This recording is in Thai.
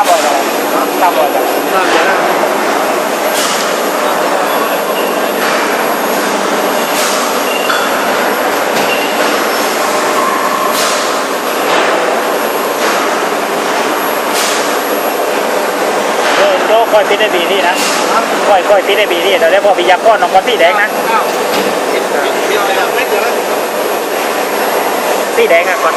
ตาบอดอะไรตาบอดอะไรตาบอดก้อยปิดได้บีนี่นะคอยคอยปิดได้บีนี่เดี๋ยวได้พอพี่ยักก้อนน้องก้อนสีแดงนะพี่แสีแดงอะก่อน